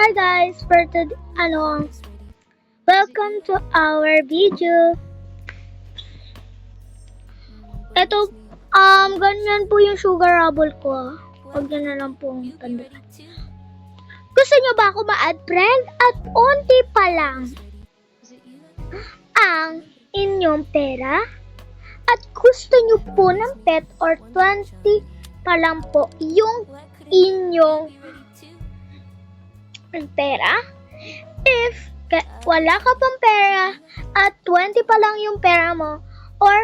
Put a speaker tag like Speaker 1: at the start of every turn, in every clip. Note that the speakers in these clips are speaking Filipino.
Speaker 1: Hi guys, for today, ano, welcome to our video. Ito, um, ganyan po yung sugar bubble ko. ah. Huwag nyo na lang pong tandaan. Gusto nyo ba ako ma-add friend? At onti pa lang ang inyong pera? At gusto nyo po ng pet or 20 pa lang po yung inyong pera? If wala ka pang pera at 20 pa lang yung pera mo or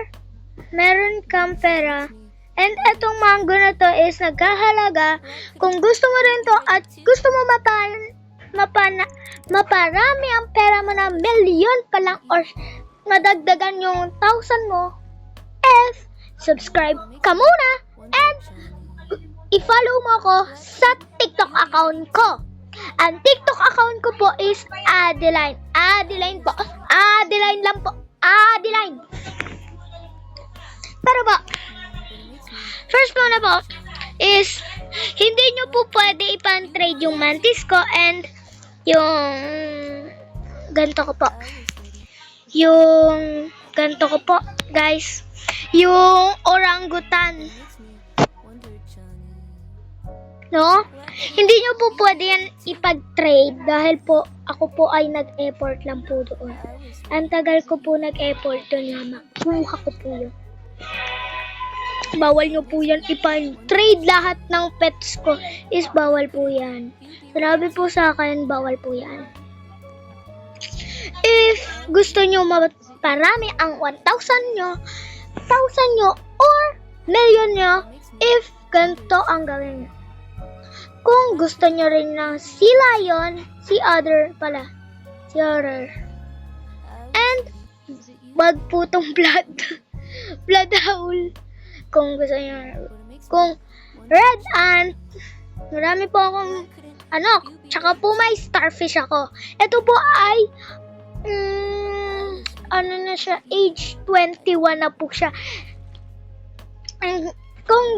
Speaker 1: meron kang pera and etong mango na to is nagkahalaga kung gusto mo rin to at gusto mo mapan mapana, maparami ang pera mo na milyon pa lang or madagdagan yung thousand mo if subscribe ka muna and i-follow mo ako sa TikTok account ko. Ang TikTok account ko po is Adeline. Adeline po. Adeline lang po. Adeline. Pero po, first po na po is hindi nyo po pwede ipan-trade yung mantis ko and yung ganito ko po. Yung ganito ko po, guys. Yung orangutan. No? Hindi nyo po pwede yan ipag-trade dahil po ako po ay nag-effort lang po doon. Ang tagal ko po nag-effort doon na makuha ko po yun. Bawal nyo po yan ipag-trade lahat ng pets ko is bawal po yan. Sinabi po sa akin, bawal po yan. If gusto nyo maparami ang 1,000 nyo, 1,000 nyo, or million nyo, if ganito ang gawin nyo. Kung gusto nyo rin ng si Lion, si Other pala, si Other. And, wag po tong blood. blood howl. Kung gusto nyo, kung red ant, marami po akong, ano, tsaka po may starfish ako. Ito po ay, mm, ano na siya, age 21 na po siya. Mm, Kung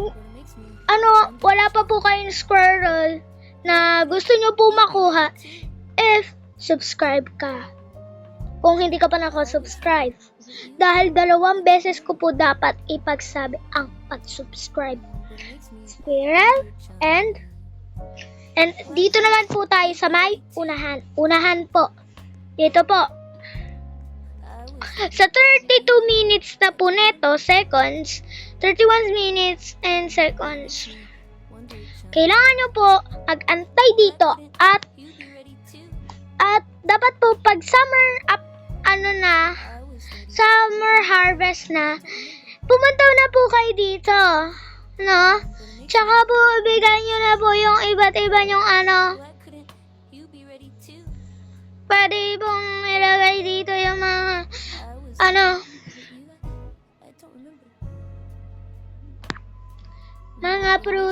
Speaker 1: ano, wala pa po kayong squirrel na gusto nyo po makuha if subscribe ka. Kung hindi ka pa nakasubscribe. Dahil dalawang beses ko po dapat ipagsabi ang pag-subscribe. Squirrel and and dito naman po tayo sa may unahan. Unahan po. Dito po. Sa 32 minutes na po neto, seconds, 31 minutes and seconds. Kailangan nyo po mag-antay dito at at dapat po pag summer up ano na summer harvest na pumunta na po kayo dito no tsaka po bigyan nyo na po yung iba't iba yung ano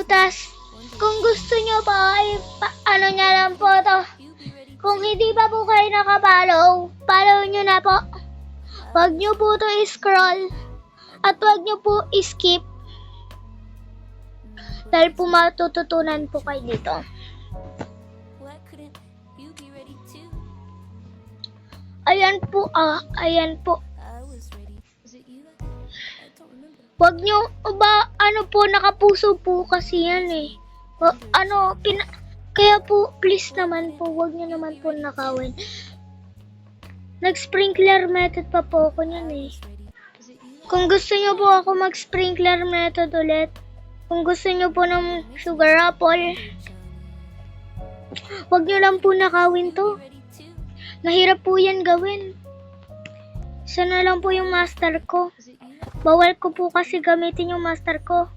Speaker 1: prutas kung gusto nyo po ay pa- ano nya lang po to kung hindi pa po kayo nakapollow, follow nyo na po. Huwag nyo po to i-scroll. At huwag nyo po i-skip. Dahil po matututunan po kayo dito. Ayan po, ah, ayan po. Huwag nyo, ba, ano po, nakapuso po kasi yan eh. Wa- ano, pina, kaya po, please naman po, huwag nyo naman po nakawin. Nag-sprinkler method pa po ako niyan eh. Kung gusto nyo po ako mag-sprinkler method ulit, kung gusto nyo po ng sugar apple, huwag nyo lang po nakawin to. Mahirap po yan gawin. Isa na lang po yung master ko. Bawal ko po kasi gamitin yung master ko.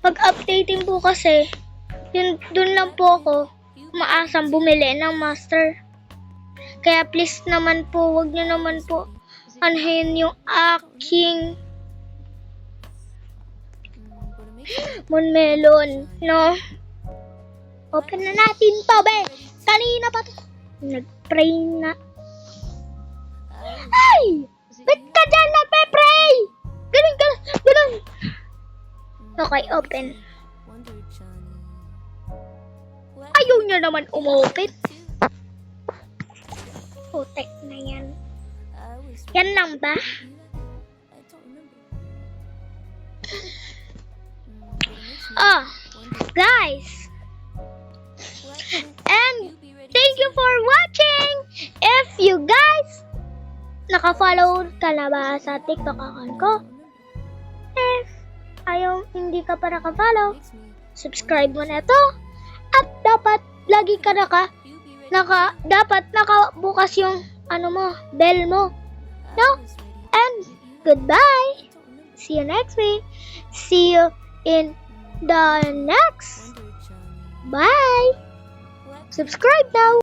Speaker 1: Pag updating po kasi, yun, dun lang po ako maasang bumili ng master. Kaya please naman po, wag nyo naman po anhin yung aking Monmelon, no? Open na natin to, be! Kanina pa to. Nag-pray na. Ay! Ba't ka dyan nagpe-pray? Ganun, ganun, ganun. Okay, open. Ayaw niya naman umupit. Putek na yan. Yan lang ba? Naka-follow ka na ba sa TikTok account ko? If ayaw hindi ka pa naka-follow, subscribe mo na to. At dapat lagi ka naka naka dapat nakabukas yung ano mo, bell mo. No? And goodbye. See you next week. See you in the next. Bye. Subscribe now.